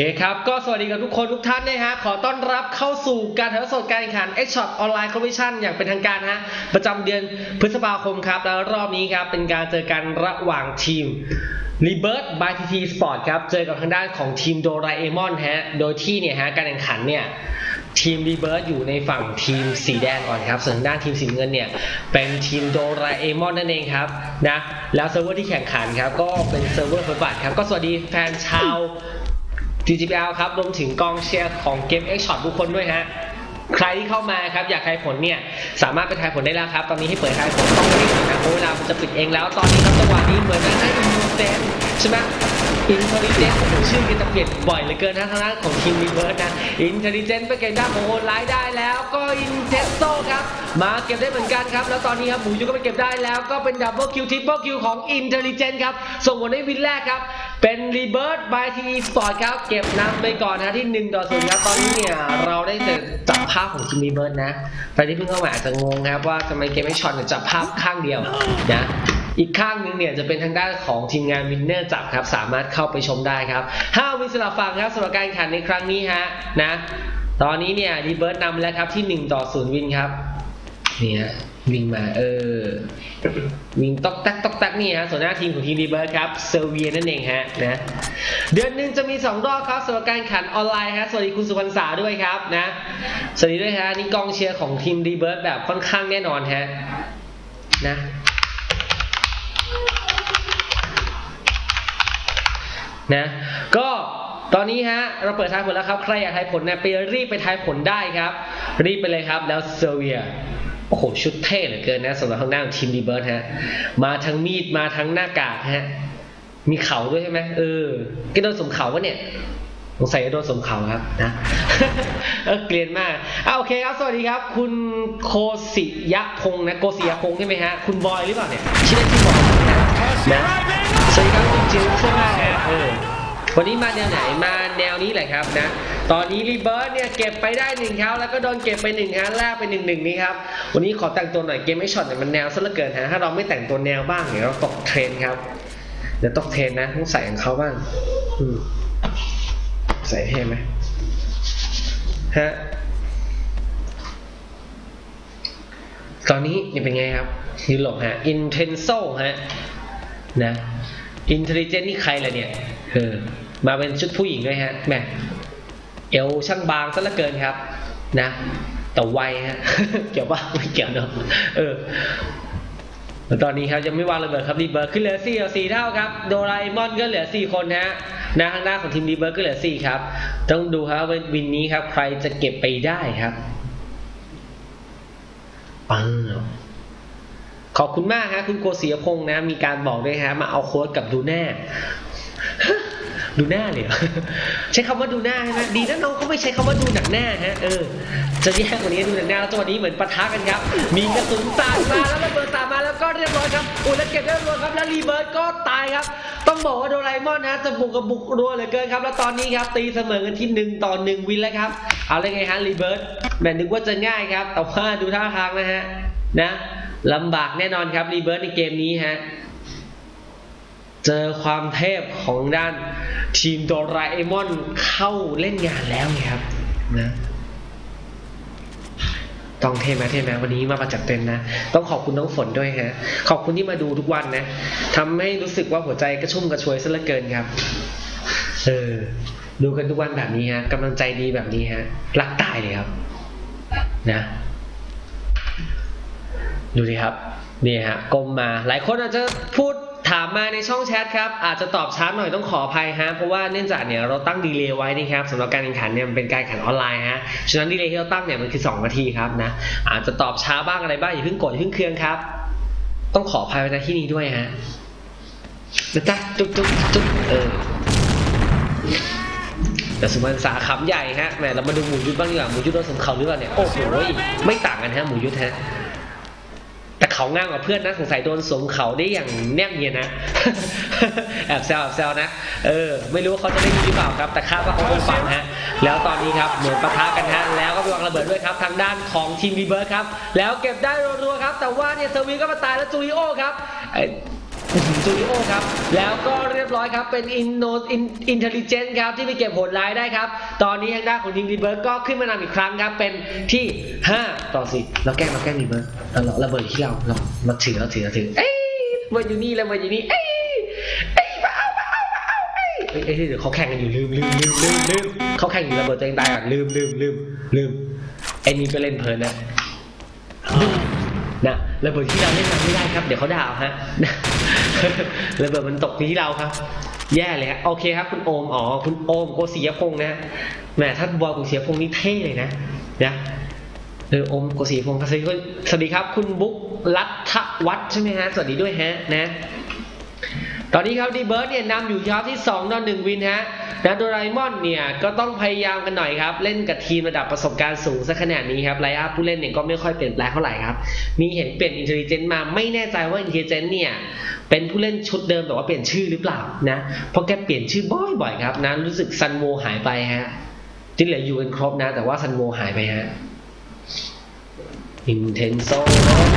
เคครับ ก็สวัสดีกับทุกคนทุกท่านนะฮะ ขอต้อนรับเข้าสู่การถ่ายทอดสดการแข่งขัน X Shot Online Competition อย่างเป็นทางการฮะ ประจำเดือนพฤษภาคมครับ แล้วรอบนี้ครับ เป็นการเจอกันระหว่างทีม Rebirth by TT Sport ครับ เจอกับทางด้านของทีมโดราเอมอนฮะ โดยที่เนี่ยฮะ การแข่งขันเนี่ยทีมรีเบิร์อยู่ในฝั่งทีมสีแดงก่อนครับส่วนทางด้านทีมสีเงินเนี่ย เป็นทีมโดราเอมอนนั่นเองครับนะแล้วเซิร์ฟเวอร์ที่แข่งขันครับก็เป็นเซิร์ฟเวอร์เฟิร์บัตครับก็สวัสดีแฟนชาว GGPL ครับรวมถึงกองเชียร์ของเกม X Shot ทุกคนด้วยฮะใครที่เข้ามาครับอยากทายผลเนี่ยสามารถไปทายผลได้แล้วครับ ตอนนี้ให้เปิดทายผลต้องรีบนะเพราะเวลามันจะปิดเองแล้ว ตอนนี้ครับจังหวะนี้เหมือนจะได้อินโนเซนใช่ไหมอินเทลเจนต์ชื่อกันจะเปลี่ยนบ่อยเหลือเกินนะทางด้านของทีมรีเวิร์สนะอินเทลเจนต์ไปเก็บด้านของโอนไลน์ได้แล้ว ก็อินเทสโซครับมาเก็บได้เหมือนกันครับ แล้วตอนนี้ครับหมูยูก็ไปเก็บได้แล้วก็เป็นดับเบิลคิวทิปเปิลคิวของอินเทลเจนต์ครับส่งผลให้วินแรกครับ เป็นรีเบิร์ b บายทีสปอร์ตครับเก็บนำไปก่อนนะที่1ต่อ0ครับตอนนี้เนี่ยเราได้จับภาพของทีมรีเบิร์ b นะใครที่เพิ่งเข้ามาอาจจะงงครับว่าทำไมเกมไม่ช็อตเนี่ยจับภาพข้างเดียวนะอีกข้างหนึงเนี่ยจะเป็นทางด้านของทีมงานวินเนอร์จับครับสามารถเข้าไปชมได้ครับห้าวินสลับฝั่งครับสำหรับการแข่งขันในครั้งนี้ฮะนะตอนนี้เนี่ยรีเบิร์ b นำแล้วครับที่1ต่อ0วินครับเนี่ย วิ่งมาเออ วิ่งตอกแตกตอกแตกนี่ฮะส่วนหน้าทีมของทีมรีเบิร์ครับเซอร์เวียนั่นเองฮะนะเดือนหนึ่งจะมี 2 รอบครับสำหรับการแข่งขันออนไลน์ฮะสวัสดีคุณสุพรรณษาด้วยครับนะสวัสดีด้วยฮะนี่กองเชียร์ของทีมรีเบิร์แบบค่อนข้างแน่นอนฮะนะนะก็ตอนนี้ฮะเราเปิดทายผลแล้วครับ ใครอยากทายผลเนี่ยไปรีบไปทายผลได้ครับ รีบไปเลยครับแล้วเซอร์เวีย โอ้โหชุดเท่เหลือเกินนะสำหรับทางด้านของทีมดีเบิร์ดฮะ มาทั้งมีดมาทั้งหน้ากากฮะ มีเข่าด้วยใช่ไหมเออก็โดนสมเข่าวะเนี่ยสงสัยจะโดนสมเข่าครับนะเออเกลียนมากอ่าโอเคครับ สวัสดีครับ คุณโคสิยะพงษ์นะโกสิยะพงษ์ใช่ไหมฮะ คุณบอยหรือเปล่าเนี่ยชื่อเล่นชื่อบอยนะนะสวัสดีครับคุณจิวใช่ไหมฮะเออ วันนี้มาแนวไหนมาแนวนี้แหละครับนะ ตอนนี้รีเบิร์ดเนี่ยเก็บไปได้หนึ่งครั้งแล้วก็โดนเก็บไปหนึ่งครั้งแรกไปหนึ่งหนึ่งนี้ครับ วันนี้ขอแต่งตัวหน่อยเกมไม่ช็อตเนี่ยมันแนวซะเหลือเกินฮะถ้าเราไม่แต่งตัวแนวบ้างเดี๋ยวเราตกเทรนครับ เดี๋ยวตกเทรนนะต้องใส่ของเขาบ้างอืมใส่ให้ไหมฮะตอนนี้นี่เป็นไงครับยูโรปฮะ Intenso ฮะนะ Intelligent นี่ใครล่ะเนี่ย เออมาเป็นชุดผู้หญิงด้วยฮะแหมเอวช่างบางซะเหลือเกินครับ นะแต่ไวฮะเกี่ยวป่ะไม่เกี่ยวเนอะเออตอนนี้ครับยังไม่วางระเบิดครับรีเบิร์ดขึ้นเหลือ4ต่อ4เท่าครับโดราเอมอนก็เหลือ4คนฮะนะข้างหน้าของทีมรีเบิร์ดก็เหลือ4ครับ ต้องดูครับว่าวินนี้ครับ ใครจะเก็บไปได้ครับปังขอบคุณมากฮะคุณโกศิยพงษ์นะ มีการบอกด้วยฮะ มาเอาโค้ดกับดูหน้า ดูหน้าเลยใช้คำว่าดูหน้าใช่ไหมดีนะน้องเขาไม่ใช้คำว่าดูหนักหน้าฮะเออจะแย่กว่านี้ดูหนักหน้าแล้วจังหวะนี้เหมือนปะทะกันครับ มีกระสุนสาดมาแล้วระเบิดสาดมาแล้วก็เรียบร้อยครับอุ้ยแล้วเก็บได้รัวครับแล้วรีเบิร์ดก็ตายครับ ต้องบอกว่าโดราเอมอนนะจะบุกกับบุกรัวเหลือเกินครับ แล้วตอนนี้ครับตีเสมอกันที่หนึ่งต่อหนึ่งวินแล้วครับ เอาเลยไงฮะรีเบิร์ดแมนึกว่าจะง่ายครับ แต่ว่าดูท่าทางนะฮะนะลำบากแน่นอนครับรีเบิร์ดในเกมนี้ฮะ เจอความเทพของด้านทีมโดราเอมอนเข้าเล่นงานแล้วไงครับนะต้องเทไหมเทไหมวันนี้มาประจัดเต็มนะ ต้องขอบคุณน้องฝนด้วยฮะ ขอบคุณที่มาดูทุกวันนะทำให้รู้สึกว่าหัวใจกระชุ่มกระชวยซะเหลือเกินครับ เออ ดูกันทุกวันแบบนี้ฮะกำลังใจดีแบบนี้ฮะ รักตายเลยครับ นะ ดูดิครับ นี่ฮะก้มมาหลายคนอาจจะพูดถามมาในช่องแชทครับ อาจจะตอบช้าหน่อยต้องขออภัยฮะเพราะว่าเนื่องจากเนี่ยเราตั้งดีเลย์ไว้นะครับสำหรับการแข่งขันเนี่ยมันเป็นการแข่งขันออนไลน์ฮะฉะนั้นดีเลย์ที่เราตั้งเนี่ยมันคือ 2 นาทีครับนะอาจจะตอบช้าบ้างอะไรบ้างอย่าเพิ่งกดอย่าเพิ่งเครืองครับ ต้องขออภัยไว้ในที่นี้ด้วยฮะนะจ๊ะจุ๊บจุ๊บจุ๊บเออแต่สุวรรณสาขำใหญ่ฮะแหมเรามาดูหมูยุทธบ้างดีกว่าหมูยุทธโดนสมเขาหรือเปล่าเนี่ยโอ้โหไม่ต่างกันฮะหมูยุทธฮะ แต่เขาง่างกว่าเพื่อนนะสงสัยโดนสมเขาได้อย่างแนบเนียนนะ แอบแซวแอบแซวนะ เออ ไม่รู้ว่าเขาจะได้ยินหรือเปล่าครับ แต่คาดว่าเขาคงฟังฮะ แล้วตอนนี้ครับเหมือนปะทะกันฮะ แล้วก็ไปวางระเบิดด้วยครับ ทางด้านของทีมรีเบิร์ครับ แล้วเก็บได้รัวๆครับ แต่ว่าเนี่ยเซอร์วีก็มาตายแล้วจูริโอครับ จูดิโอครับ แล้วก็เรียบร้อยครับ เป็นอินโนอินเทลเจนต์ครับ ที่ไปเก็บโหดร้ายได้ครับ ตอนนี้ทางด้านของทีมรีเบิร์ดก็ขึ้นมานำอีกครั้งครับ เป็นที่ 5 ต่อ4เราแกล้งเราแกล้งรีเบิร์ดเราระเบิดที่เราเราเราถือเราถือเราถือเอ้ยระเบิดอยู่นี่ระเบิดอยู่นี่เอ้ยเอ้ยมาเอามาเอามาเอาเอ้ยเอ้ยเอ้ยเดี๋ยวเขาแข่งกันอยู่ลืมลืมลืมลืมลืมเขาแข่งอยู่ระเบิดตัวเองตายอะลืมลืมลืมลืมไอ้นี่ก็เล่นเพลินนะ นะระเบิดที่เราเล่นมันไม่ได้ครับ เดี๋ยวเขาด่าเอาฮะระเบิดมันตกที่เราครับ แย่เลยฮะโอเคครับ คุณโอมอ๋อคุณโอมโกศิยพงษ์นะแหมถ้าบอยโกศิยพงษ์นี่เท่เลยนะนะเออโอมโกศิยพงษ์สวัสดีครับ คุณบุ๊กรัฐวัฒใช่ไหมฮะสวัสดีด้วยฮะนะ ตอนนี้ครับดีเบิร์ดเนี่ยนำอยู่ครับที่2ต่อ1วินฮะนะโดราเอมอนเนี่ยก็ต้องพยายามกันหน่อยครับ เล่นกับทีมระดับประสบการณ์สูงซะขนาดนี้ครับไลอัพผู้เล่นเนี่ยก็ไม่ค่อยเปลี่ยนแปลงเท่าไหร่ครับ มีเห็นเปลี่ยนอินเทลเจนต์มาไม่แน่ใจว่าอินเทลเจนต์เนี่ยเป็นผู้เล่นชุดเดิมแต่ว่าเปลี่ยนชื่อหรือเปล่านะเพราะแกเปลี่ยนชื่อบ่อยๆครับนะรู้สึกซันโวหายไปฮะที่เหลืออยู่กันครบนะ แต่ว่าซันโวหายไปฮะอินเทนโซ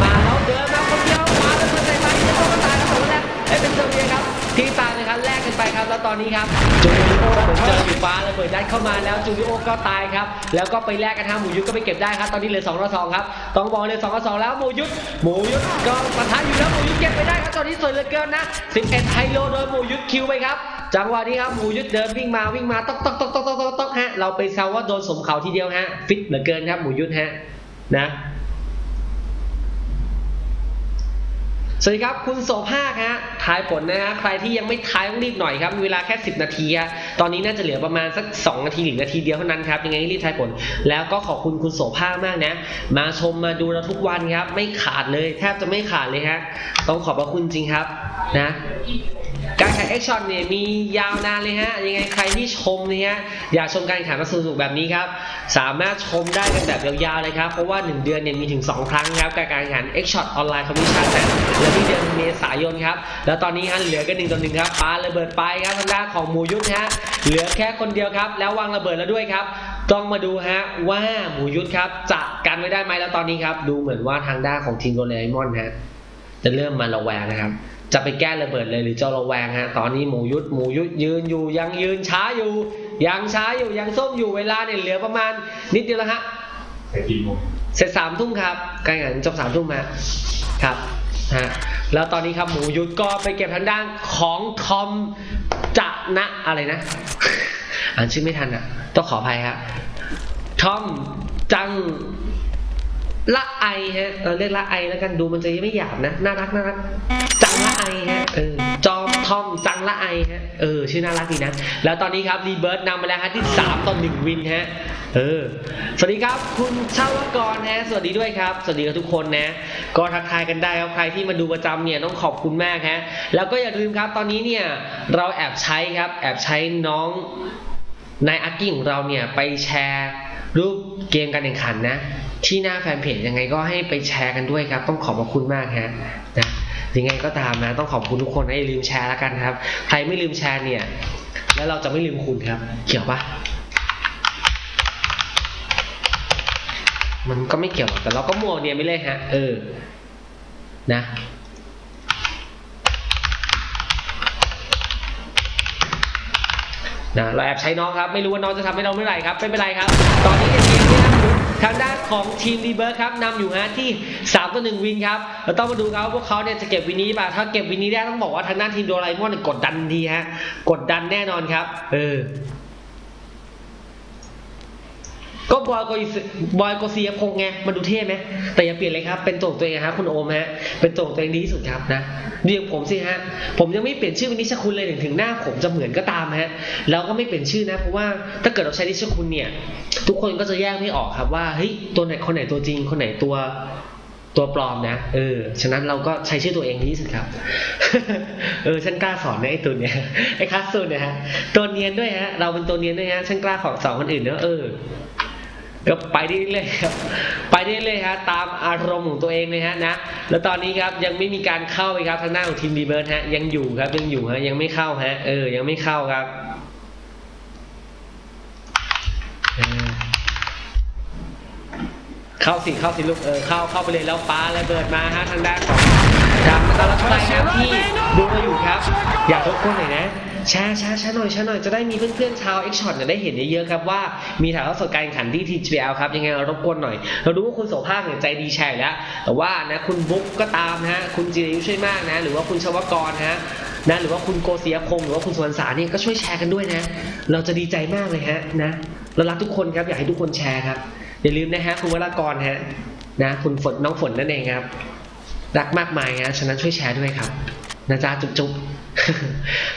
มาแล้วเดินมาคนเดียวมาแล้วเพื่อนใจมาที่จะต้องตายแล้วผมแล้วเอ้เป็นเซเวีย ที่ตายนะครับแลกกันไปครับ แล้วตอนนี้ครับจูริโอเหมือนเจออยู่ฟ้าระเบิดได้เข้ามาแล้วจูริโอก็ตายครับ แล้วก็ไปแลกกันทางหมูยุทธก็ไปเก็บได้ครับ ตอนนี้เหลือ2ต่อ2ครับ ต้องบอกเลย2ต่อ2แล้วหมูยุทธหมูยุทธก็ปะทะอยู่แล้วหมูยุทธเก็บไปได้ครับ ตอนนี้สวยเหลือเกินนะ11ไฮโลโดยหมูยุทธคิวไปครับ จังหวะนี้ครับหมูยุทธเดินวิ่งมาวิ่งมาต๊อกต๊อกต๊อกต๊อกต๊อกต๊อกต๊อกฮะ เราไปแซวว่าโดนสมเขาทีเดียวฮะ ฟิตเหลือเกินครับหมูยุทธฮะนะ สวัสดีครับ คุณโสภาคฮะทายผลนะฮะใครที่ยังไม่ทายต้องรีบหน่อยครับมีเวลาแค่ 10 นาทีฮะตอนนี้น่าจะเหลือประมาณสัก 2 นาทีหรือนาทีเดียวเท่านั้นครับยังไงรีบทายผล แล้วก็ขอบคุณคุณโสภาคมากนะ มาชมมาดูเราทุกวันครับ ไม่ขาดเลย แทบจะไม่ขาดเลยฮะต้องขอบพระคุณจริงครับนะ การแข่งเอ็กช็อตเนี่ยมียาวนานเลยฮะยังไงใครที่ชมเนี่ยฮะอยากชมการแข่งขันมาสนุกแบบนี้ครับ สามารถชมได้กันแบบยาวๆเลยครับ เพราะว่า 1 เดือนเนี่ยมีถึง 2 ครั้งครับ การแข่งขันเอ็กช็อตออนไลน์คอมมิชชั่นนะและที่เดือนเมษายนครับ แล้วตอนนี้ฮะเหลือกันหนึ่งต่อหนึ่งครับปาระเบิดไปครับทางด้านของหมูยุทธฮะเหลือแค่คนเดียวครับ แล้ววางระเบิดแล้วด้วยครับต้องมาดูฮะว่าหมูยุทธครับจะกันไว้ได้ไหมแล้วตอนนี้ครับ ดูเหมือนว่าทางด้านของทีมโรเลมอนฮะจะเริ่มมาระแวงนะครับ จะไปแก้ระเบิดเลยหรือจะระแวงฮะ ตอนนี้หมูยุทธหมูยุทธยืนอยู่ยังยืนช้าอยู่ ยังช้าอยู่ยังส้มอยู่เวลาเนี่ยเหลือประมาณนิดเดียวแล้วฮะไปกี่โมงเสร็จสามทุ่มครับการแข่งขันจบสามทุ่มมาครับฮะแล้วตอนนี้ครับหมูยุทธก็ไปเก็บทางด้านของทอมจะนะอะไรนะ อ่านชื่อไม่ทันอะต้องขออภัยครับทอมจัง ละไอฮะเออเรียกละไอแล้วกันดูมันจะไม่หยาบนะน่ารักน่ารักจังละไอฮะเออจอมทอมจังละไอฮะเออชื่อน่ารักดีนะ แล้วตอนนี้ครับรีเบิร์ตนำมาแล้วฮะที่3ต่อ1วินฮะเออสวัสดีครับคุณชาวกรฮะสวัสดีด้วยครับ สวัสดีกับทุกคนนะ ก็ทักทายกันได้ครับใครที่มาดูประจำเนี่ยต้องขอบคุณมากฮะแล้วก็อย่าลืมครับตอนนี้เนี่ยเราแอบใช้ครับแอบใช้น้องนายอาร์กี้ของเราเนี่ยไปแชร์รูปเกมการแข่งขันนะ ที่หน้าแฟนเพจยังไงก็ให้ไปแชร์กันด้วยครับ ต้องขอบพระคุณมากฮะนะยังไงก็ตามนะต้องขอบคุณทุกคนนะอย่าลืมแชร์แล้วกันครับ ใครไม่ลืมแชร์เนี่ย แล้วเราจะไม่ลืมคุณครับ เกี่ยวปะมันก็ไม่เกี่ยวแต่เราก็มัวเนี่ยไม่เลยฮะ เออ นะนะเราแอบใช้น้องครับ ไม่รู้ว่าน้องจะทำให้เราเมื่อไหร่ครับไม่เป็นไรครับ ตอนนี้เกมนี้นะ ทางด้านของทีมรีเบิร์ครับนำอยู่ฮะที่3ต่อ1วินครับเราต้องมาดูครับว่าพวกเขาเนี่ยจะเก็บวินนี้ป่ะถ้าเก็บวินนี้ได้ต้องบอกว่าทางด้านทีมโดราเอมอนกดดันดีฮะกดดันแน่นอนครับ เออ ก็บอยโกอิสบอยโกเซียพงไงมันดูเท่ไหมแต่อย่าเปลี่ยนเลยครับ เป็นตัวของตัวเองครับคุณโอมฮะเป็นตัวของตัวเองดีที่สุดครับนะเรียกผมสิฮะผมยังไม่เปลี่ยนชื่อเป็นนิชคุณเลยถึงถึงหน้าผมจะเหมือนก็ตามฮะแล้วก็ไม่เปลี่ยนชื่อนะเพราะว่าถ้าเกิดเราใช้นิชคุณเนี่ย ทุกคนก็จะแยกไม่ออกครับว่าเฮ้ยตัวไหนคนไหนตัวจริง คนไหนตัวตัวปลอมนะ เออ ฉะนั้นเราก็ใช้ชื่อตัวเองดีที่สุดครับ เออ ฉันกล้าสอนนะไอ้ตัวเนี้ย ไอ้คัสซูนเนี่ยฮะ ตัวเนียนด้วยฮะ เราเป็นตัวเนียนด้วยฮะ ฉันกล้าของสอนคนอื่นเนอะเออ ก็ไปได้เรื่อยๆครับไปได้เรื่อยๆฮะตามอารมณ์ของตัวเองเลยฮะนะแล้วตอนนี้ครับยังไม่มีการเข้าไปครับทางหน้าของทีมดีเบิร์ดฮะยังอยู่ครับยังอยู่ฮะยังไม่เข้าฮะเออยังไม่เข้าครับเข้าสิเข้าสิลูกเออเข้าเข้าไปเลยแล้วฟ้าระเบิร์ดมาฮะทางด้านของครับแล้วก็ใครนะที่ดูเราอยู่ครับ อยากรบกวนหน่อยนะ แชร์แชร์แชร์หน่อยแชร์หน่อยจะได้มีเพื่อนๆชาว X Shot เนี่ยได้เห็นเยอะๆครับว่ามีถ่ายทอดสดการแข่งขันที่ TGL ครับยังไงเรารบกวนหน่อย เรารู้ว่าคุณโสภาคเนี่ยใจดีแชร์แล้ว แต่ว่านะคุณบุ๊กก็ตามนะฮะคุณจิรายุช่วยมากนะ หรือว่าคุณชวกรนะฮะนะหรือว่าคุณโกเสียคงหรือว่าคุณสุวนสาเนี่ยก็ช่วยแชร์กันด้วยนะ เราจะดีใจมากเลยฮะนะเรารักทุกคนครับอยากให้ทุกคนแชร์ครับอย่าลืมนะฮะคุณวรากรฮะนะคุณฝนน้องฝนนั่นเองครับรักมากมายฮะฉะนั้นช่วยแชร์ด้วยครับ นะจ๊ะจุ๊บจุ๊บ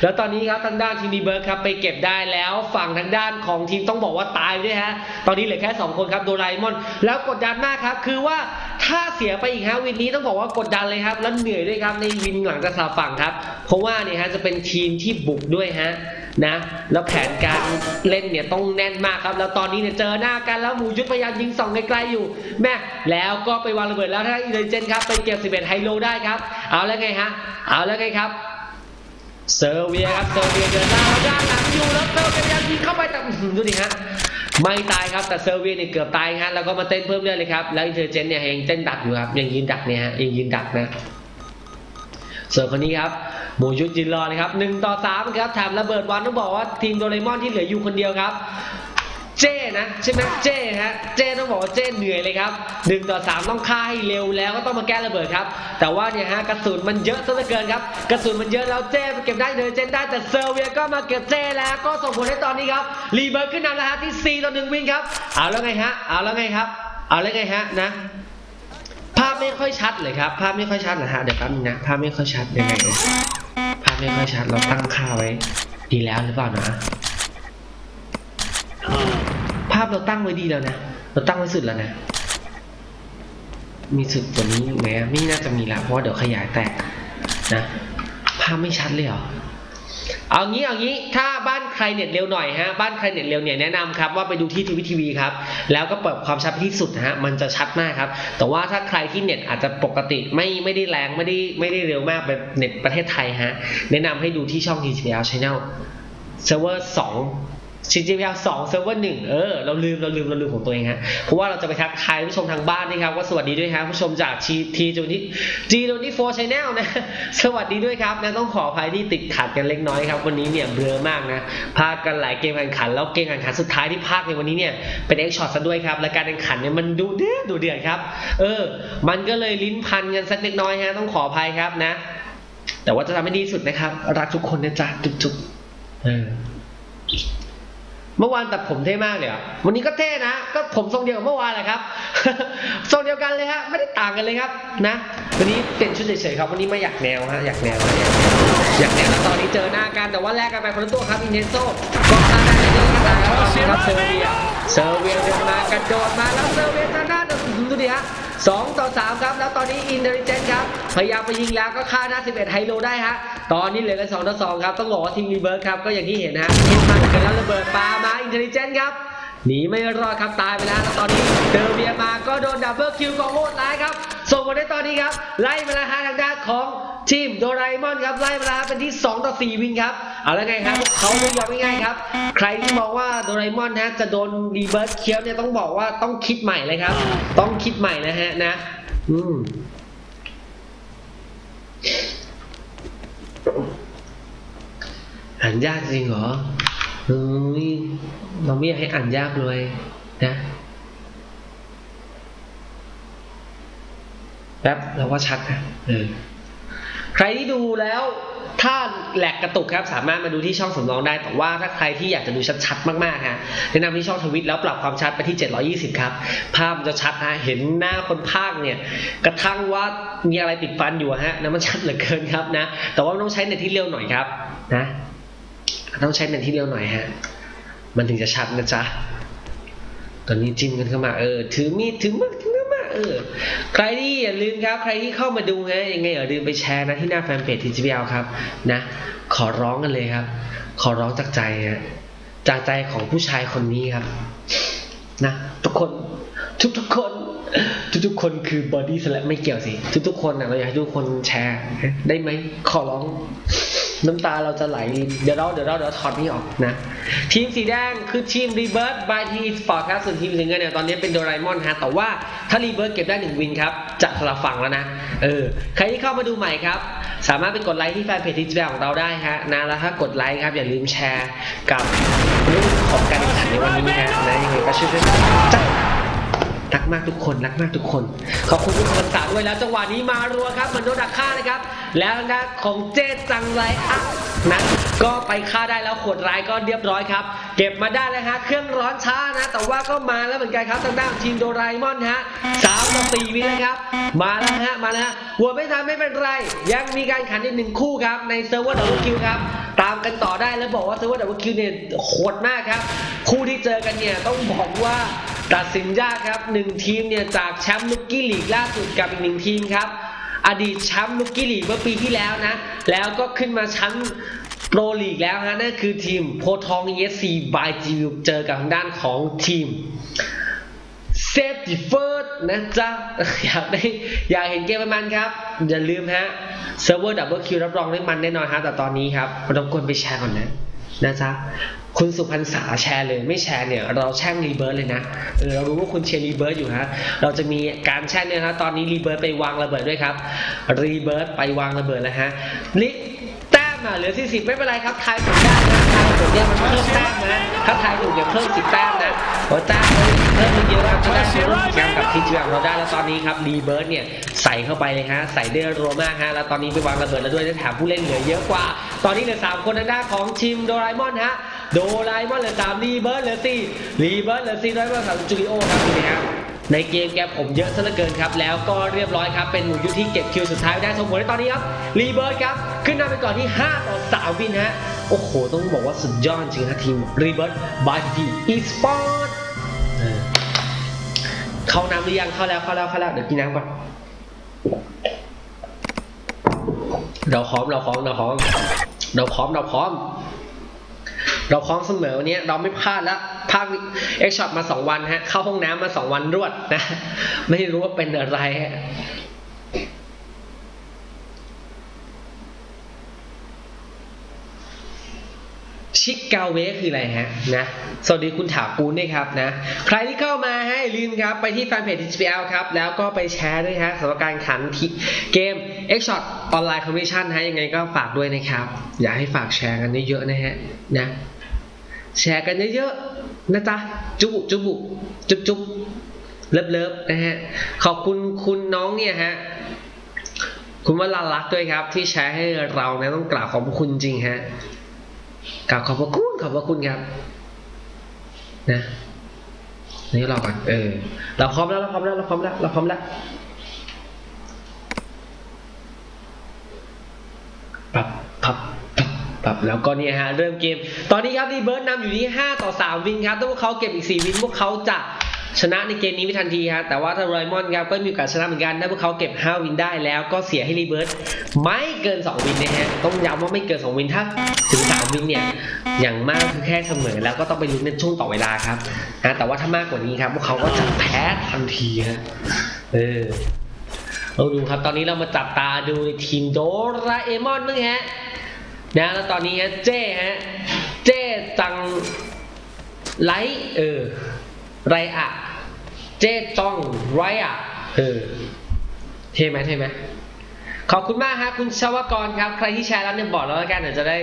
แล้วตอนนี้ครับทางด้านทีมดีเบิร์กครับไปเก็บได้แล้วฝั่งทางด้านของทีมต้องบอกว่าตายด้วยฮะ ตอนนี้เหลือแค่ 2 คนครับโดราเอมอน แล้วกดดันมากครับ คือว่าถ้าเสียไปอีกฮะวินนี้ต้องบอกว่ากดดันเลยครับ แล้วเหนื่อยด้วยครับในวินหลังจากสาฝั่งครับ เพราะว่าเนี่ยฮะจะเป็นทีมที่บุกด้วยฮะ นะ แล้วแผนการเล่นเนี่ยต้องแน่นมากครับ แล้วตอนนี้เนี่ยเจอหน้ากันแล้วหมูยุทธพยายามยิงส่องไกลๆอยู่ แม่แล้วก็ไปวางระเบิดแล้วถ้าอีเลเจนครับไปเก็บ11ไฮโลได้ครับ เอาแล้วไงฮะ เอาแล้วไงครับเซอร์เวียครับเซอร์เวียเดินหน้ามาด้านหลังอยู่แล้วเซอร์เวียพยายามยิงเข้าไปแต่ดูดิฮะไม่ตายครับแต่เซอร์เวียเนี่ยเกือบตายฮะแล้วก็มาเต้นเพิ่มเรื่อยเลยครับแล้วอินเทอร์เจนเนี่ยยังเต้นดักอยู่ครับยังยืนดักเนี่ยฮะยังยืนดักนะส่วนคนนี้ครับ หมูยุทธยืนรอเลยครับหนึ่งต่อสามครับแถมระเบิดวันต้องบอกว่าทีมโดเรมอนที่เหลืออยู่คนเดียวครับ เจ้นะใช่ไหมเจ้ฮะเจ้ต้องบอกว่าเจ้เหนื่อยเลยครับหนึ่งต่อสามต้องฆ่าให้เร็วแล้วก็ต้องมาแก้ระเบิดครับ แต่ว่าเนี่ยฮะกระสุนมันเยอะซะเหลือเกินครับกระสุนมันเยอะแล้วเจ้ไปเก็บได้เลยเจนได้แต่เซอร์เวียก็มาเก็บเจ้แล้วก็ส่งผลให้ตอนนี้ครับรีเบิร์ดขึ้นนำแล้วฮะที่4ต่อ1วินครับเอาแล้วไงฮะเอาแล้วไงครับ เอาแล้วไงฮะนะภาพไม่ค่อยชัดเลยครับ ภาพไม่ค่อยชัดนะฮะเดี๋ยวแป๊บนึงนะภาพไม่ค่อยชัดยังไงเอ่ย พไม่ค่อยชัดเราตั้งค่าไว้ ดีแล้วหรือเปล่านะภาพเราตั้งไว้ดีแล้วนะ เราตั้งไว้สุดแล้วนะ มีสุดตัวนี้อีกไหมไม่น่าจะมีละเพราะเดี๋ยวขยายแตกนะ ภาพไม่ชัดเลยเหรอ เอางี้เอางี้ถ้าบ้านใครเน็ตเร็วหน่อยฮะบ้านใครเน็ตเร็วเนี่ยแนะนำครับว่าไปดูที่ทีวีทีวีครับแล้วก็เปิดความชัดที่สุดนะฮะมันจะชัดมากครับ แต่ว่าถ้าใครที่เน็ตอาจจะปกติไม่ไม่ได้แรงไม่ได้ไม่ได้เร็วมากแบบเน็ตประเทศไทยฮะแนะนำให้ดูที่ช่อง TCL Channel Server ง GPL 2 Server 1เวอร์หนึ่งเออ เราลืม เราลืม เราลืมของตัวเองฮะ เพราะว่าเราจะไปทักทายผู้ชมทางบ้านนะครับว่าสวัสดีด้วยฮะผู้ชมจากทีจูนี่จีโรนี่โฟร์ชอเนลนะ สวัสดีด้วยครับนะต้องขออภัยที่ติดขัดกันเล็กน้อยครับ วันนี้เนี่ยเบลอมากนะ พลาดกันหลายเกมการขัน แล้วเกมการขันสุดท้ายที่พลาดในวันนี้เนี่ย เป็นเอ็กช็อตซะด้วยครับ และการแข่งขันเนี่ยมันดูเดือดดูเดือดครับ เออ มันก็เลยลิ้นพันกันสักเล็กน้อยฮะ ต้องขออภัยครับนะ แต่ว่าจะทำให้ดีสุดนะครับ รักทุกคนนะจ๊ะจุ๊บๆเออ เมื่อวานตัดผมเท่มากเลยอะวันนี้ก็เท่นะ ก็ผมทรงเดียวกับเมื่อวานแหละครับ ทรงเดียวกันเลยฮะ ไม่ได้ต่างกันเลยครับ นะ วันนี้เปลี่ยนชุดเฉยๆครับ วันนี้มาอยากแนวฮะ อยากแนว อยากแนวแล้วตอนนี้เจอหน้ากัน แต่ว่าแลกกันไปคนละตัวครับอินเนโซก็ฆ่าได้เยอะขนาดแล้วตอนนี้ครับเซอร์เวีย เซอร์เวียเดินมากระโดดมาแล้วเซอร์เวียทางด้านดูดิฮะ สองต่อสามครับ แล้วตอนนี้อินเทลเจนครับ พยายามไปยิงแล้วก็ฆ่าหน้า 11 ไฮโลได้ฮะ ตอนนี้เหลือกัน 2 ต่อ 2 ครับ ต้องบอกว่าทีมรีเบิร์ดครับ ก็อย่างที่เห็นนะฮะฮิตมันกันแล้วระเบิดปามาอินเทลเจนครับหนีไม่รอดครับตายไปแล้วแล้วตอนนี้เดอร์เบียมาก็โดนดับเบิลคิวของโหดร้ายครับ ส่งมาได้ตอนนี้ครับ ไล่มาแล้วฮะทางด้านของ ทีมโดราเอมอนครับไล่มาแล้วเป็นที่ 2 ต่อ 4 วินครับ เอาแล้วไงครับเขาไม่ยอมง่ายๆครับ ใครที่มองว่าโดราเอมอนนะจะโดนรีเบิร์ดเคียวเนี่ยต้องบอกว่าต้องคิดใหม่เลยครับ ต้องคิดใหม่นะฮะนะ อืมอ่านยากจริงเหรอเฮ้ยเราไม่อยากให้อ่านยากเลยนะแป๊บเราว่าชัดนะเออ ใครที่ดูแล้วถ้าแหลกกระตุกครับสามารถมาดูที่ช่องสำรองได้ แต่ว่าถ้าใครที่อยากจะดูชัดๆมากๆฮะแนะนำที่ช่องทวิตแล้วปรับความชัดไปที่ 720 ครับ ภาพมันจะชัดฮะเห็นหน้าคนภาคเนี่ยกระทั่งว่ามีอะไรติดฟันอยู่อะฮะนะมันชัดเหลือเกินครับนะแต่ว่านต้องใช้เน็ตที่เร็วหน่อยครับนะต้องใช้เน็ตที่เร็วหน่อยฮะมันถึงจะชัดนะจ๊ะตอนนี้จิ้มกันเข้ามาเออถือมีดถือมือถือ เออใครที่อย่าลืมครับ ใครที่เข้ามาดูฮะยังไงอย่าลืมไปแชร์นะที่หน้าแฟนเพจทีจีพีครับนะ ขอร้องกันเลยครับ ขอร้องจากใจฮะจากใจของผู้ชายคนนี้ครับ นะทุกคนทุกทุกคน ทุกทุกคนคือบอดี้สแลมไม่เกี่ยวสิ ทุกทุกคนนะเราอยากให้ทุกคนแชร์ได้ไหมขอร้อง น้ำตาเราจะไหล เดี๋ยวเราเดี๋ยวเราเดี๋ยวถอดนี่ออกนะ ทีมสีแดงคือทีมรีเบิร์ b บายทีสปอร์ตครับส่วนทีมสีเงินเนี่ยตอนนี้เป็นโดราเอมอนฮะแต่ว่าถ้ารีเบิร์ b เก็บได้หนึ่งวินครับจะสลับฝั่งแล้วนะเออใครที่เข้ามาดูใหม่ครับ สามารถไปกดไลค์ที่แฟนเพจทีสแบของเราได้ฮะนะแล้วถ้ากดไลค์ครับอย่าลืมแชร์กับเรื่องของการแข่งขันในวันนี้ฮะนะยังไงก็ช่วยด้วยจ้า รักมากทุกคนรักมากทุกคน ขอบคุณทุกคนสาด้วยแล้วจังหวะนี้มารัวครับมือนโดนดักฆ่านะครับ แล้วทางด้านของเจจังไรอัพนะก็ไปฆ่าได้แล้วขวดร้ายก็เรียบร้อยครับ เก็บมาได้แล้วฮะเครื่องร้อนช้านะ แต่ว่าก็มาแล้วเหมือนกันครับทางด้านทีมโดราเอมอนฮะสามต่อสี่วิเลยครับ มาแล้วฮะมาแล้วฮะหัวไม่ทันไม่เป็นไร ยังมีการขันอีกหนึ่งคู่ครับในเซิร์ฟเวอร์ดับเบิลคิวครับตามกันต่อได้แล้วบอกว่าเซิร์ฟเวอร์ดับเบิลคิวเนี่ยโหดมากครับ คู่ที่เจอกันเนี่ยต้องบอกว่า ตัดสินยากครับหนึ่งทีมเนี่ยจากแชมป์ลูกกี้ลีกล่าสุดกับอีกหนึ่งทีมครับ อดีตแชมป์ลูกกี้ลีกเมื่อปีที่แล้วนะ แล้วก็ขึ้นมาชั้นโปรลีกแล้วฮะนั่นคือทีมโพทองเอสซีบายจีวิวเจอกับทางด้านของทีมเซฟตี้เฟิร์สนะจ๊ะ อยากได้อยากเห็นเกมมันครับ อย่าลืมฮะเซิร์ฟเวอร์ดับเบิลคิวรับรองได้มันแน่นอนฮะแต่ตอนนี้ครับรบกวนไปแชร์ก่อนนะนะจ๊ะ คุณสุพรรษาแชร์เลยไม่แชร์เนี่ยเราแช่งรีเบิร์ดเลยนะเออเรารู้ว่าคุณเชียร์รีเบิร์ดอยู่ฮะเราจะมีการแช่งเนี่ยฮะตอนนี้รีเบิร์ดไปวางระเบิดด้วยครับรีเบิร์ดไปวางระเบิดแล้วฮะลิแต้มอะเหลือ40ไม่เป็นไรครับทายถูกได้นะทายถูกเนี่ยมันเพิ่มแต้มนะถ้าทายถูกเนี่ยเพิ่ม10แต้มนะโอ้แต้มเพิ่มเยอะครับจะได้ร่มกิจกรรมกับทีมของเราได้แล้วตอนนี้ครับรีเบิร์ดเนี่ยใส่เข้าไปเลยฮะใส่ได้รัวมากฮะแล้วตอนนี้ไปวางระเบิดแล้วด้วยแล้แถมผู้เล่นเหลือเยอะกว่า ตอนนี้เหลือสามคนทางด้านของทีมโดราเอมอนฮะ โดราเอมอนเหลือสามรีเบิร์ดเหลือสี่รีเบิร์ดเหลือสี่ราเอมอนสามจูริโอครับนี่นะครับในเกมแกผมเยอะซะเหลือเกินครับ แล้วก็เรียบร้อยครับ เป็นหมูยุทธที่เก็บคิวสุดท้ายได้สมผลในตอนนี้ครับรีเบิร์ดครับ ขึ้นนำไปก่อนที่ 5 ต่อ 3 วินฮะ โอ้โห ต้องบอกว่าสุดยอดจริงฮะทีมรีเบิร์ดบายทีอีสปอร์ตเข้าน้ำหรือยังเข้าแล้วเข้าแล้วเข้าแล้วเดี๋ยวกินน้ำก่อนเราพร้อมเราพร้อมเราพร้อมเราพร้อมเราพร้อม เราพร้อมเสมอวันนี้เราไม่พลาดแล้วภาคเอ็กช็อตมาสองวันฮะเข้าห้องน้ำมาสองวันรวดนะ ไม่รู้ว่าเป็นอะไรฮะชิกาเวคืออะไรฮะนะสวัสดีคุณถากูลด้วยครับนะ ใครที่เข้ามาให้ลืมครับ ไปที่แฟนเพจ HPL ครับ แล้วก็ไปแชร์ด้วยฮะสำหรับการขันเกม X Shot Online Competition ฮะยังไงก็ฝากด้วยนะครับ อยากให้ฝากแชร์กันเยอะๆนะฮะนะ แชร์กันเยอะๆนะจ๊ะจุบุจุบุจุบจุบเลิฟเลิฟนะฮะขอบคุณคุณน้องเนี่ยฮะคุณวราลักษ์ด้วยครับ ที่แชร์ให้เรานะต้องกราบขอบคุณจริงฮะกราบขอบพระคุณขอบพระคุณครับ นะนี่รอก่อนเออเราพร้อมแล้วเราพร้อมแล้วเราพร้อมแล้วเราพร้อมแล้วปรับปรับ ปรับแล้วก็เนี่ยฮะเริ่มเกม ตอนนี้ครับรีเบิร์ดนำอยู่ที่ 5 ต่อ 3 วินครับถ้าพวกเขาเก็บอีก 4 วินพวกเขาจะชนะในเกมนี้ไม่ทันทีฮะแต่ว่าถ้าไรมอนครับก็มีโอกาสชนะเหมือนกันถ้าพวกเขาเก็บ 5 วินได้แล้วก็เสียให้รีเบิร์ดไม่เกิน 2 วินนะฮะต้องย้ำว่าไม่เกิน 2 วินถ้าถึง 3 วินเนี่ยอย่างมากคือแค่เสมอแล้วก็ต้องไปลุ้นในช่วงต่อเวลาครับนะแต่ว่าถ้ามากกว่านี้ครับพวกเขาก็จะแพ้ทันทีฮะเออเราดูครับตอนนี้เรามาจับตาดูทีมโดราเอมอนมั้งฮะ นะแล้วตอนนี้ฮะเจ้ฮะเจ้จังไลเออไรอะเจ้จ้องไรอะเออเท่ไหมเท่ไหมขอบคุณมากฮะคุณชวกรครับ ใครที่แชร์แล้วเนี่ยบอกแล้วกันเดี๋ยวจะได้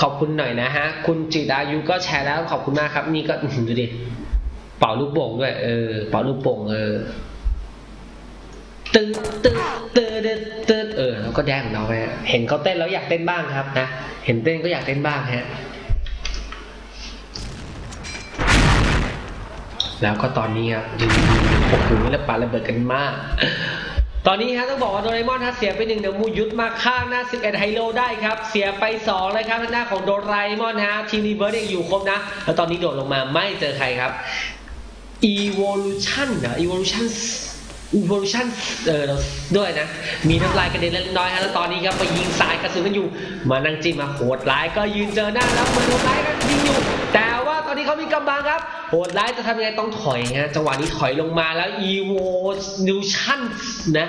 ขอบคุณหน่อยนะฮะ คุณจิตายุก็แชร์แล้วขอบคุณมากครับ นี่ก็ดูดิเป่าลูกโป่งด้วยเออเป่าลูกโป่งเออตึ๊ดตึ๊ดตึ๊ดตึ๊ด ก็แดงของเราไปเห็นเขาเต้นแล้วอยากเต้นบ้างครับนะ เห็นเต้นก็อยากเต้นบ้างฮะ แล้วก็ตอนนี้ครับยืนโอ้โหแล้วปาระเบิดกันมาก ตอนนี้ฮะต้องบอกว่าโดเรมอนฮะเสียไปหนึ่งเดี๋ยวมูยุทธมาข้างหน้า 11 ไฮโลได้ครับ เสียไป2เลยครับหน้าของโดราเอมอนฮะทีมรีเบิร์ดยังอยู่ครบนะ แล้วตอนนี้โดดลงมาไม่เจอใครครับ Evolution นะ Evolution Evolution เออด้วยนะ มีน้ำลายกระเด็นเล็กน้อยฮะแล้วตอนนี้ครับไปยิงสายกระสุนกันอยู่ มานั่งจิ้มมาโหดร้ายก็ยืนเจอหน้าแล้วมันโหดร้ายก็ยิงอยู่ แต่ว่าตอนนี้เขามีกำบังครับ โหดร้ายจะทำยังไงต้องถอยฮะจังหวะนี้ถอยลงมาแล้ว evolution นะ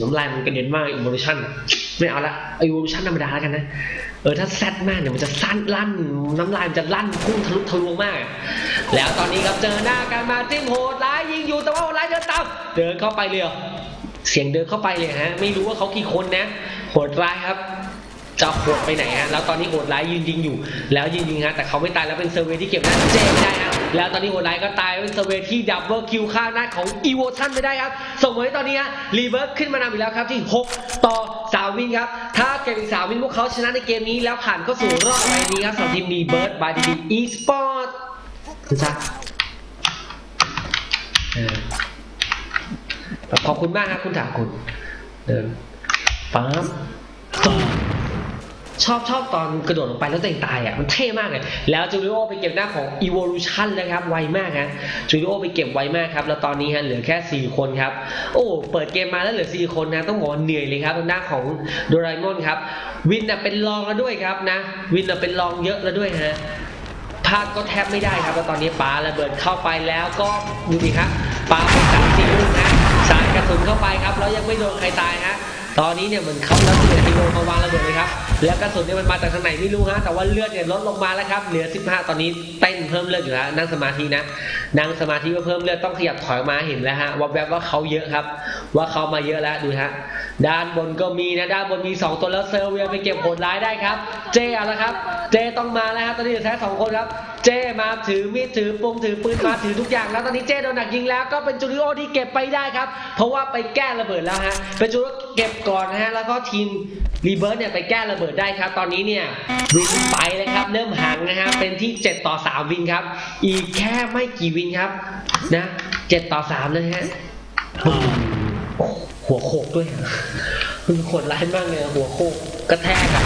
น้ำลายมันกระเด็นมาก evolution ไม่เอาละ evolution ธรรมดาแล้วกันนะ เออถ้าแซดมากเนี่ยมันจะสั้นลั่น น้ำลายมันจะลั่นพุ่งทะลุทะลวงมาก แล้วตอนนี้ครับเจอหน้ากันมาจิ้มโหดร้ายยิงอยู่แต่ว่าโหดร้ายเดินตามเดินเข้าไปเลยเสียงเดินเข้าไปเลยฮะ ไม่รู้ว่าเขากี่คนนะโหดร้ายครับจะโหดไปไหนฮะแล้วตอนนี้โหดร้ายยืนยิงอยู่ แล้วยืนยิงฮะแต่เขาไม่ตายแล้วเป็นเซอร์เวที่เก็บหน้าเจไม่ได้ฮะ แล้วตอนนี้โหดร้ายก็ตายเป็นเซอร์เวย์ที่ดับเบิลคิวข้างหน้าของอีโวชันไม่ได้ครับส่งมาให้ตอนนี้รีเวิร์สขึ้นมานำอีกแล้วครับที่ 6 ต่อ 3 วินครับ ถ้าเก็บอีก 3 วินพวกเขาชนะในเกมนี้แล้วผ่านเข้าสู่รอบไปนี้ครับสำหรับทีมรีเวิร์สบายดีดีอีสปอร์ตคุณซักเออขอบคุณมากครับคุณถาคุณ เดินปั๊บต่อ ชอบชอบตอนกระโดดลงไปแล้วตัวเองตายอะมันเท่มากเลยแล้วจูริโอไปเก็บหน้าของ Evolution เลยครับไวมากฮะจูริโอไปเก็บไวมากครับแล้วตอนนี้ฮะเหลือแค่ 4 คนครับโอ้เปิดเกมมาแล้วเหลือ 4 คนนะต้องบอกว่าเหนื่อยเลยครับทางด้านของโดราเอมอนครับวินน่ะเป็นรองแล้วด้วยครับนะวินน่ะเป็นรองเยอะแล้วด้วยฮะพลาดก็แทบไม่ได้ครับแล้วตอนนี้ปาระเบิดเข้าไปแล้วก็ดูดิครับปาไปสามสี่ลูกฮะสาดกระสุนเข้าไปครับแล้วยังไม่โดนใครตายฮะ ตอนนี้เนี่ยเหมือนเขาแล้วเสียทีโดมาวางระเบิดเลยครับแล้วกระสุนเนี่ยมันมาจากทางไหนไม่รู้ฮะแต่ว่าเลือดเนี่ยลดลงมาแล้วครับเหลือ 15 ตอนนี้เต้นเพิ่มเลือดอยู่แล้วนั่งสมาธินะนั่งสมาธิก็เพิ่มเลือดต้องขยับถอยมาเห็นแล้วฮะว่าแบบว่าเขาเยอะครับ ว่าเขามาเยอะแล้วดูฮะด้านบนก็มีนะด้านบนมีสองตัวแล้วเซอร์เวียไปเก็บโหดร้ายได้ครับ เจเอาละครับ เจต้องมาแล้วครับตอนนี้เหลือแค่สองคนครับ เจมาถือมีดถือปุงถือปืนมาถือทุกอย่างแล้วตอนนี้เจโดนหนักยิงแล้วก็เป็นจูริโอที่เก็บไปได้ครับ เพราะว่าไปแก้ระเบิดแล้วฮะเป็นจูริโอเก็บก่อนนะฮะแล้วก็ทีมรีเบิร์ตเนี่ยไปแก้ระเบิดได้ครับ ตอนนี้เนี่ยวินไปเลยครับ เริ่มห่างนะฮะเป็นที่ 7 ต่อ 3 วินครับ อีกแค่ไม่กี่วินครับนะ7ต่อ3เลยฮะหัวโขกด้วยมันโหดร้ายมากเลยหัวโขกกระแทกอะ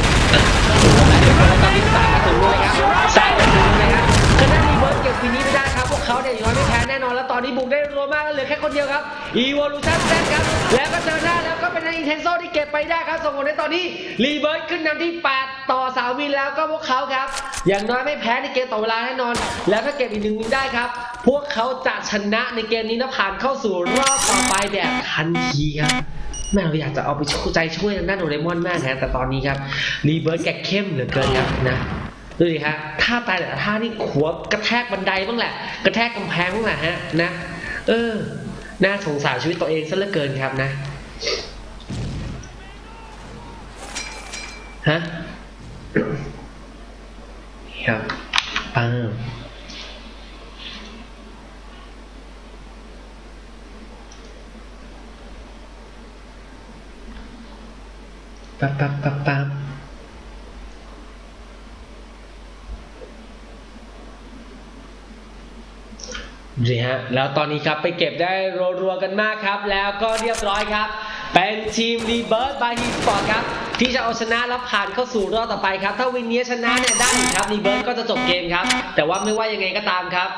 แล้วตอนนี้สายกระสุนด้วยครับสายกระสุนด้วยครับ คณะรีเวิร์สเก็บปีนี้ไม่ได้ครับ พวกเขาเนี่ยอย่างน้อยไม่แพ้แน่นอน แล้วตอนนี้บุกได้รัวมากแล้วเหลือแค่คนเดียวครับ Evolution Z ครับ แล้วก็เจอหน้าแล้วก็เป็นอินเทนโซที่เก็บไปได้ครับ ส่งผลในตอนนี้รีเวิร์สขึ้นนำที่ 8 ต่อ3วินแล้วก็พวกเขาครับ อย่างน้อยไม่แพ้ในเกมต่อเวลาแน่นอน แล้วถ้าเก็บอีกหนึ่งวินได้ครับ พวกเขาจะชนะในเกมนี้และผ่านเข้าสู่รอบต่อไปแบบทันทีครับแม่เราอยากจะเอาไปช่วยใจช่วยทางด้านโดเรมอนมากนะแต่ตอนนี้ครับรีเบิร์ตแกเข้มเหลือเกินครับนะ ดูดิฮะท่าตายแต่ท่านี่หัวกระแทกบันไดบ้างแหละ กระแทกกำแพงบ้างแหละฮะนะ เออ น่าสงสารชีวิตตัวเองซะเหลือเกินครับนะฮะครับปังปั๊บปั๊บปั๊บปั๊บ นี่ฮะแล้วตอนนี้ครับไปเก็บได้รัวๆกันมากครับ แล้วก็เรียบร้อยครับ เป็นทีมรีเบิร์ตบายฮีสปอร์ตครับ ที่จะเอาชนะแล้วผ่านเข้าสู่รอบต่อไปครับ ถ้าวินเนี้ชนะเนี่ยได้ครับรีเบิร์ตก็จะจบเกมครับ แต่ว่าไม่ว่ายังไงก็ตามครับ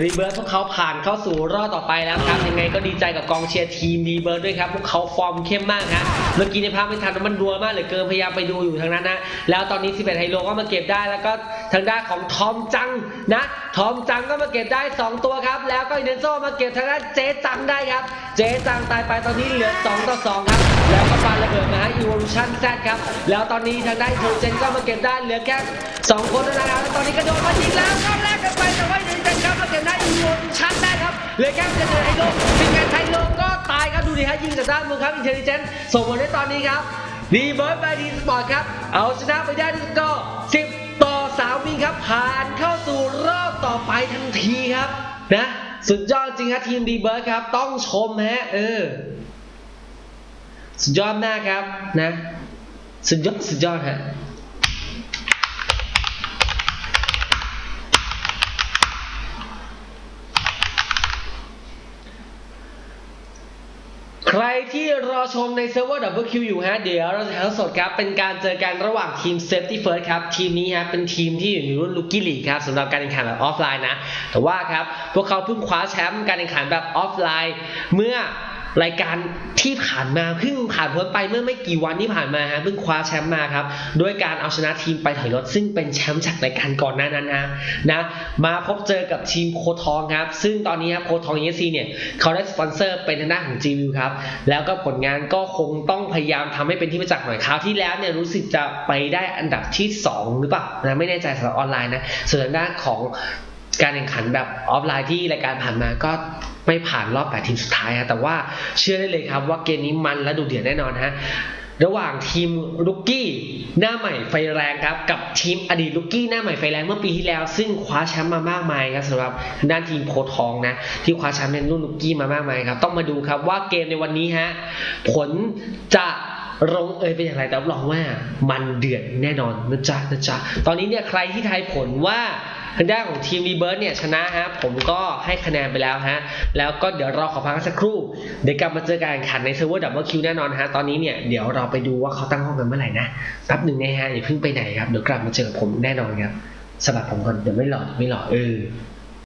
รีเบิร์พวกเขาผ่านเข้าสู่รอบต่อไปแล้วครับยังไงก็ดีใจกับกองเชียร์ทีมรีเบิร์ด้วยครับพวกเขาฟอร์มเข้มมากฮะเมื่อกี้ในภาพไม่ทันมันรัวมากเหลือเกินพยายามไปดูอยู่ทางนั้นนะแล้วตอนนี้11ไฮโลก็มาเก็บได้แล้วก็ทางด้านของทอมจังนะทอมจังก็มาเก็บได้ 2 ตัวครับ แล้วก็อินเดนโซมาเก็บทางด้านเจจังได้ครับ เจจังตายไปตอนนี้เหลือ 2 ต่อ 2 ครับ แล้วก็ปาระเบิดมาให้ Evolution Z ครับ แล้วตอนนี้ทางด้านโทเจนก็มาเก็บได้เหลือแค่2คนนั้นครับแล้วตอนนี้กระโดดมายิงแล้วก็แล กกันไปแต่ว่าอินเดนครับมาเก็บได้ Evolution ได้ครับเหลือแค่เจะเนไฮโลเป็นไงไฮโลก็ตายครับดูดิฮะยิงจากด้านมือครับอินเทลเจนส่งผลในตอนนี้ครับดีเบิร์ดไปดีสปอร์ตครับ เอาชนะไปได้ด้วยสกอร์10 ต่อ3วินครับ ผ่านเข้าสู่รอบต่อไปทันทีครับ นะ สุดยอดจริงครับทีมดีเบิร์ดครับ ต้องชมฮะ เออ สุดยอดมากครับนะ สุดยอด สุดยอดฮะ ใครที่รอชมในเซิร์ฟเวอร์ WQ อยู่ฮะ เดี๋ยวเราจะถ่ายสดครับ เป็นการเจอกันระหว่างทีม Safety First ครับ ทีมนี้ฮะเป็นทีมที่อยู่ในรุ่นลูกี้ลีครับสำหรับการแข่งขันแบบออฟไลน์นะ แต่ว่าครับ พวกเขาเพิ่งคว้าแชมป์การแข่งขันแบบออฟไลน์ เมื่อ รายการที่ผ่านมาเพิ่งผ่านพ้นไปเมื่อไม่กี่วันที่ผ่านมาฮะเพิ่งคว้าแชมป์มาครับด้วยการเอาชนะทีมไปถอยรถซึ่งเป็นแชมป์จากรายการก่อนหน้านั้นนะนะมาพบเจอกับทีมโคทองครับ ซึ่งตอนนี้ครับโคทองเอซีเนี่ยเขาได้สปอนเซอร์เป็นทางด้าของ g v ครับแล้วก็ผลงานก็คงต้องพยายามทำให้เป็นที่ประจักษ์หน่อยคราวที่แล้วเนี่ยรู้สึกจะไปได้อันดับที่ 2 หรือเปล่านะไม่แน่ใจสำหรับออนไลน์นะส่วนทางด้านของการแข่งขันแบบออฟไลน์ที่รายการผ่านมาก็ ไม่ผ่านรอบ 8 ทีมสุดท้ายฮะแต่ว่าเชื่อได้เลยครับว่าเกมนี้มันและดูเดือดแน่นอนฮะระหว่างทีมลุกกี้หน้าใหม่ไฟแรงครับกับทีมอดีตลุกกี้หน้าใหม่ไฟแรงเมื่อปีที่แล้ว ซึ่งคว้าแชมป์มามากมายครับสำหรับด้านทีมโพทองนะที่คว้าแชมป์ในรุ่นลุกกี้มามากมายครับต้องมาดูครับว่าเกมในวันนี้ฮะผลจะ ลงเอยเป็นอย่างไรแต่รับรองว่ามันเดือดแน่นอนนะจ๊ะนะจ๊ะตอนนี้เนี่ยใครที่ทายผลว่าทางด้านของทีมรีเบิร์ดเนี่ยชนะฮะผมก็ให้คะแนนไปแล้วฮะแล้วก็เดี๋ยวเราขอพักสักครู่ เดี๋ยวกลับมาเจอการแข่งขันในเซิร์ฟเวอร์ดับเบิลคิวแน่นอนฮะตอนนี้เนี่ยเดี๋ยวเราไปดูว่าเขาตั้งห้องกันเมื่อไหร่นะแป๊บหนึ่งนะฮะอย่าเพิ่งไปไหนครับเดี๋ยวกลับมาเจอผมแน่นอนครับสบัดผมก่อนเดี๋ยวไม่หลอดไม่หลอดเออ